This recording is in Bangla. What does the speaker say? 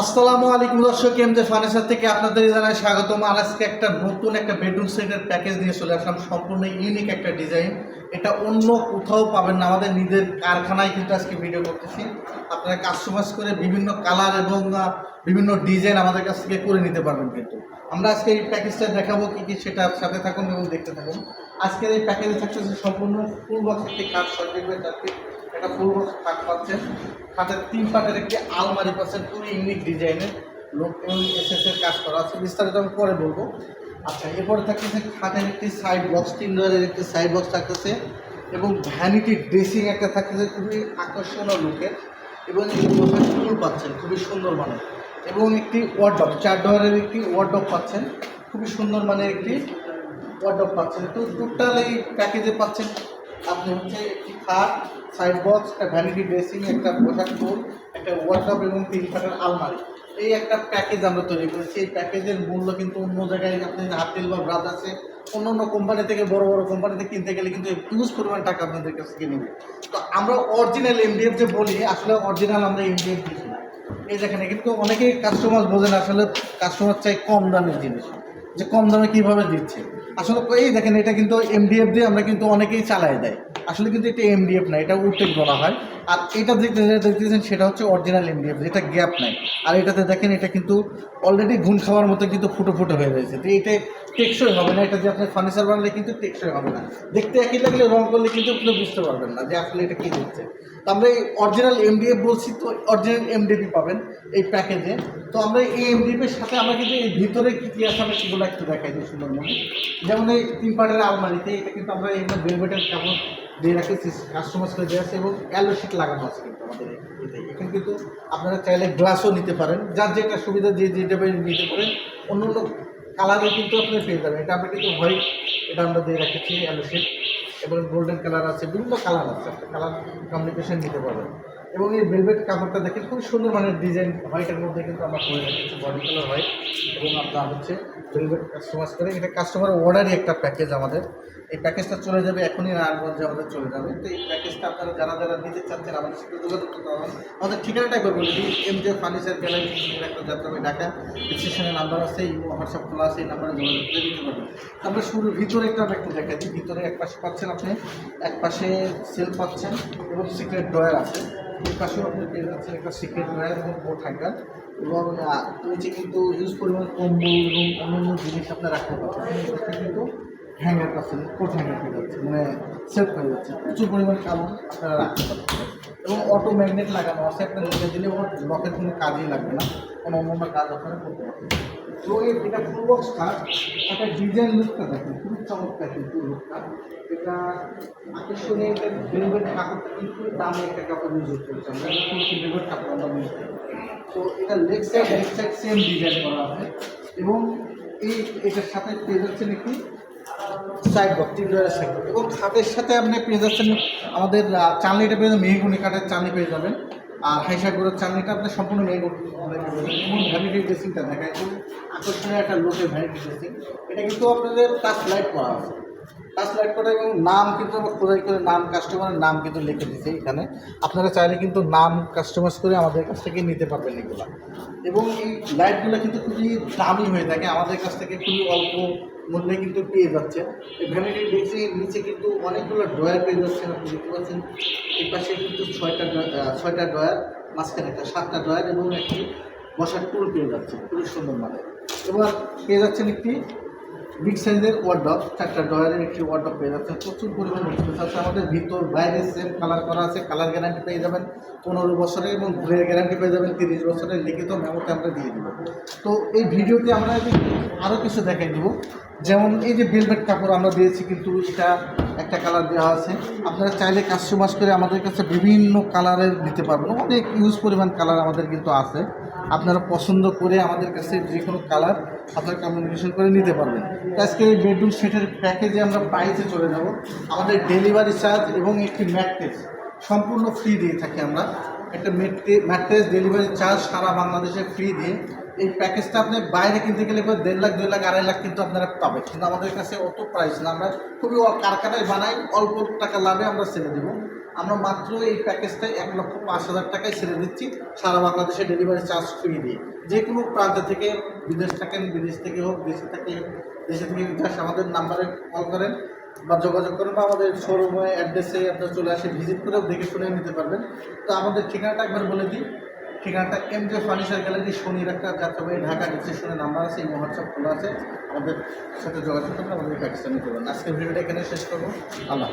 আসসালামু আলাইকুম দর্শক জে ফার্নিচার থেকে আপনাদের জানাই স্বাগতম। আর আজকে একটা নতুন একটা বেডরুম সেটের প্যাকেজ নিয়ে চলে আসলাম। সম্পূর্ণ ইউনিক একটা ডিজাইন এটা অন্য কোথাও পাবেন না। আমাদের নিজের কারখানায় কিন্তু আজকে ভিডিও করতেছি। আপনারা কাস্টমাইজ করে বিভিন্ন কালার এবং বিভিন্ন ডিজাইন আমাদের কাছ থেকে করে নিতে পারবেন কিন্তু। আমরা আজকে এই প্যাকেজটা দেখাবো কি কি সেটার সাথে থাকুন এবং দেখতে থাকুন। আজকের এই প্যাকেজে থাকছে সম্পূর্ণ ফুল বক্স একটি সরকারি চারটি একটা ফুল বক্স খাট পাচ্ছেন। খাটের তিন পাটের একটি আলমারি পাচ্ছেন খুবই ইউনিক ডিজাইনের লোক এবং এসএস এর কাজ করা আছে। বিস্তারিত আমি পরে বলব। আচ্ছা এরপরে থাকতেছে খাটের একটি সাইড বক্স তিন ডোয়ারের একটি সাইড বক্স থাকতেছে এবং ভ্যানিটি ড্রেসিং একটা থাকতেছে খুবই আকর্ষণীয় লুকের এবং টুল পাচ্ছেন, খুবই সুন্দর মানে এবং একটি ওয়ার্ডব চার ডোয়ারের একটি ওয়ার্ডব পাচ্ছেন, খুবই সুন্দর মানের একটি ওয়ার্ডব পাচ্ছেন। তো টোটাল এই প্যাকেজে পাচ্ছেন আপনি হচ্ছে একটি খাট সাইড বক্স একটা ভ্যানিটি ড্রেসিং একটা বসার টুল একটা ওয়ার্কশপ এবং তিন খাটের আলমারি। এই একটা প্যাকেজ আমরা তৈরি করেছি। এই প্যাকেজের মূল্য কিন্তু অন্য জায়গায় আপনি হাতেল বা ব্রাদ আছে। অন্য অন্য কোম্পানি থেকে, বড় বড় কোম্পানিতে কিনতে গেলে কিন্তু ইউজ পরিমাণ টাকা আপনাদের কাছ থেকে নেবে। তো আমরা অরিজিনাল এমডিএফ যে বলি, আসলে অরিজিনাল আমরা এমডিএফ দিচ্ছি না। এই দেখেন কিন্তু অনেকেই কাস্টমার বোঝেন আসলে কাস্টমার চাই কম দামের জিনিস, যে কম দামে কীভাবে দিচ্ছে। আসলে এই দেখেন, এটা কিন্তু এমডিএফ দিয়ে আমরা কিন্তু অনেকেই চালাই দেয়। আসলে কিন্তু এটা এমডিএফ না এটা উদ্বেগ বলা হয়। আর এটা দেখতে যেটা দেখতেছেন সেটা হচ্ছে অরিজিনাল এমডিএফ যেটা গ্যাপ নাই। আর এটাতে দেখেন, এটা কিন্তু অলরেডি ঘুণ খাওয়ার মতো কিন্তু ফুটো ফুটো হয়ে রয়েছে। তো এটা টেকসই হবে না, এটা যে আপনি ফার্নিচার বানালে কিন্তু টেকসই হবে না। দেখতে একই লাগলে রং করলে কিন্তু আপনি বুঝতে পারবেন না যে আসলে এটা কী দিচ্ছে তো আমরা এই অরিজিনাল এমডিএফ বলছি, তো অরিজিনাল এমডিএফই পাবেন এই প্যাকেজে তো আমরা এই এমডিএফের সাথে আমরা কিন্তু এই ভিতরে কী কী আছে আমরা সেগুলো একটু দেখাই দিই সুন্দর মনে যেমন এই তিন পাটের আলমারিতে, এটা কিন্তু আমরা এগুলো ভেলভেটের কাপড় দিয়ে রাখি কাস্টমাইজ করে দেওয়া আছে এবং অ্যালো শিট লাগানো আছে কিন্তু আমাদের এখানে কিন্তু আপনারা চাইলে গ্লাসও নিতে পারেন। যার যেটা সুবিধা যে যেটা নিতে পারেন। অন্য অন্য কালারও কিন্তু আপনি পেয়ে যাবেন। এটা আমরা কিন্তু হোয়াইট এটা আমরা দিয়ে রেখেছি অ্যালো শিট এবং গোল্ডেন কালার আছে, বিভিন্ন কালার আছে। আপনি কালার কমিউনিকেশন নিতে পারবেন। এবং এই ভেলভেট কাপড়টা দেখেন খুব সুন্দর মানে ডিজাইন হোয়াইটের মধ্যে কিন্তু আমরা করে রেখেছি বডি কালার হোয়াইট এবং আপনার হচ্ছে ভেলভেট কাস্টমাইজ করে, এটা কাস্টমার অর্ডারই একটা প্যাকেজ আমাদের। এই প্যাকেজটা চলে যাবে এখনই রানগঞ্জে আমাদের চলে যাবে। তো এই প্যাকেজটা আপনারা যারা যারা নিতে চাচ্ছেন, আমাদের সাথে যোগাযোগ করতে পারবেন। আমাদের ঠিকানাটা বলে দিই এম জে ফার্নিচার গ্যালারি একটা যাত্রাবাড়ি ঢাকা। স্টেশনের নাম্বার আছে ইমো হোয়াটসঅ্যাপ খোলা আছে, এই নাম্বারে যোগাযোগ করে দিতে পারবেন। আমরা শুরু, ভিতরে একটা একটু দেখা দিই। ভিতরে এক পাশে পাচ্ছেন আপনি এক পাশে সেল পাচ্ছেন, এবং সিক্রেট ড্রয়ার আছে। পাশেও আপনি পেয়ে যাচ্ছেন একটা সিক্রেট ড্রয়ার এবং বোর্ড হ্যাঙ্গার এবং ইউজ পরিমাণ কম্বল এবং অন্যান্য জিনিস আপনার রাখতে পারবেন এটা কিন্তু হ্যাঙ্গার পাচ্ছেন কোট হ্যাঙ্গার পেয়ে যাচ্ছে মানে সেট হয়ে যাচ্ছে প্রচুর পরিমাণ কালো আপনারা রাখতে পারবেন। এবং অটো ম্যাগনেট লাগানো আছে, আপনার রেখে দিলে ওর লকের কোনো কাজই লাগবে না। কোনো অন্য কাজ আপনারা করতে পারবেন। তো এটা ফুল বক্স কাজ একটা ডিজাইন লুকটা দেখেন খুব চমৎকার কিন্তু লুকটা। এটা আকর্ষণীয় একটা ভেলভেট কাপড়টা কিন্তু দামি একটা কাপড় ইউজ করছে আমরা ভেলভেট কাপড় আমরা ইউজ করি তো এটা leg side leg side same design করা আছে। এবং এই এটার সাথে পেয়ে যাচ্ছেন একটি সাইড বক্স তিন ডোয়ারের সাইড এবং খাটের সাথে আপনি পেয়ে যাচ্ছেন আমাদের আহ, চালনিটা পেয়ে যাবেন মেহগুনি কাঠের চালনি পেয়ে যাবেন আর হাইসাগুড়ের চালনিটা আপনি সম্পূর্ণ মেহগুনি। এবং ভ্যানিটি ড্রেসিংটা দেখায় আকর্ষণীয় একটা লোকের ভ্যানিটি ড্রেসিং এটা কিন্তু আপনাদের টাচ লাইট করা আছে। টাচ লাইট করা এবং নাম কিন্তু আমরা খোদাই করে নাম কাস্টমারের নাম কিন্তু লিখে দিয়েছি এখানে। আপনারা চাইলে কিন্তু নাম কাস্টমাইজ করে আমাদের কাছ থেকে নিতে পারবেন এগুলো। এবং এই লাইটগুলো কিন্তু খুবই দামি হয়ে থাকে। আমাদের কাছ থেকে খুবই অল্প মূল্যে কিন্তু পেয়ে যাচ্ছেন। এই ভ্যানিটি ডেক্সির নিচে কিন্তু অনেকগুলো ড্রয়ার পেয়ে যাচ্ছেন, আপনি দেখতে পাচ্ছেন। এই পাশে কিন্তু ছয়টা ছয়টা ড্রয়ার, মাঝখানে একটা সাতটা ড্রয়ার এবং একটি বসার টুল পেয়ে যাচ্ছে খুবই সুন্দর মানে এবার পেয়ে যাচ্ছেন একটি বিগ সাইজের ওয়ার্ডব চারটা ডয়ারের একটি ওয়ার্ডব পেয়ে যাচ্ছে প্রচুর পরিমাণ স্পেস আছে আমাদের। ভিতর, বাইরে সেম কালার করা আছে। কালার গ্যারান্টি পেয়ে যাবেন পনেরো বছরের এবং ঘুরের গ্যারান্টি পেয়ে যাবেন তিরিশ বছরের লিখিত মেমোতে আমরা দিয়ে দেবো। তো এই ভিডিওতে আমরা আরও কিছু দেখাই দেবো। যেমন এই যে বেলভেট কাপড় আমরা দিয়েছি কিন্তু এটা একটা কালার দেওয়া আছে। আপনারা চাইলে কাস্টমাইজ করে আমাদের কাছে বিভিন্ন কালারের দিতে পারবেন। অনেক ইউজ পরিমাণ কালার আমাদের কিন্তু আছে। আপনারা পছন্দ করে আমাদের কাছে যে কোনো কালার আপনারা কমিউনিকেশন করে নিতে পারবেন। আজকে এই বেডরুম সেটের প্যাকেজে আমরা প্রাইসে চলে যাব। আমাদের ডেলিভারি চার্জ এবং একটি ম্যাট্রেস সম্পূর্ণ ফ্রি দিয়ে থাকি আমরা। একটা ম্যাট্রেস ডেলিভারি চার্জ সারা বাংলাদেশে ফ্রি দিয়ে এই প্যাকেজটা আপনি বাইরে কিনতে গেলে এবার দেড় লাখ, দুই লাখ, আড়াই লাখ কিন্তু আপনারা পাবেন। কিন্তু আমাদের কাছে অত প্রাইস না। আমরা খুবই কারখানায় বানাই, অল্প টাকা লাভে আমরা ছেড়ে দেবো। আমরা মাত্র এই প্যাকেজটা এক লক্ষ পাঁচ হাজার টাকায় ছেড়ে দিচ্ছি। সারা বাংলাদেশে ডেলিভারি চার্জ ফ্রি দিয়ে। যে কোনো প্রান্ত থেকে, বিদেশ থাকেন, বিদেশ থেকে হোক, দেশে থেকে দেশে থেকে জাস্ট আমাদের নাম্বারে কল করেন বা যোগাযোগ করেন বা আমাদের শোরুমে অ্যাড্রেসে আপনার চলে আসে ভিজিট করেও দেখে শুনে নিতে পারবেন। তো আমাদের ঠিকানাটা একবার বলে দিই। ঠিকানাটা এম জে ফার্নিচার গ্যালারি শনির একটা যাত্রাবাড়ি, ঢাকা ডিসক্রিপশনে নাম্বার আছে, এই হোয়াটসঅ্যাপ খোলা আছে। আমাদের সাথে যোগাযোগ করলে আমাদের প্যাকেজটা নিতে পারেন। আজকের ভিডিওটা এখানে শেষ করব। আল্লাহ।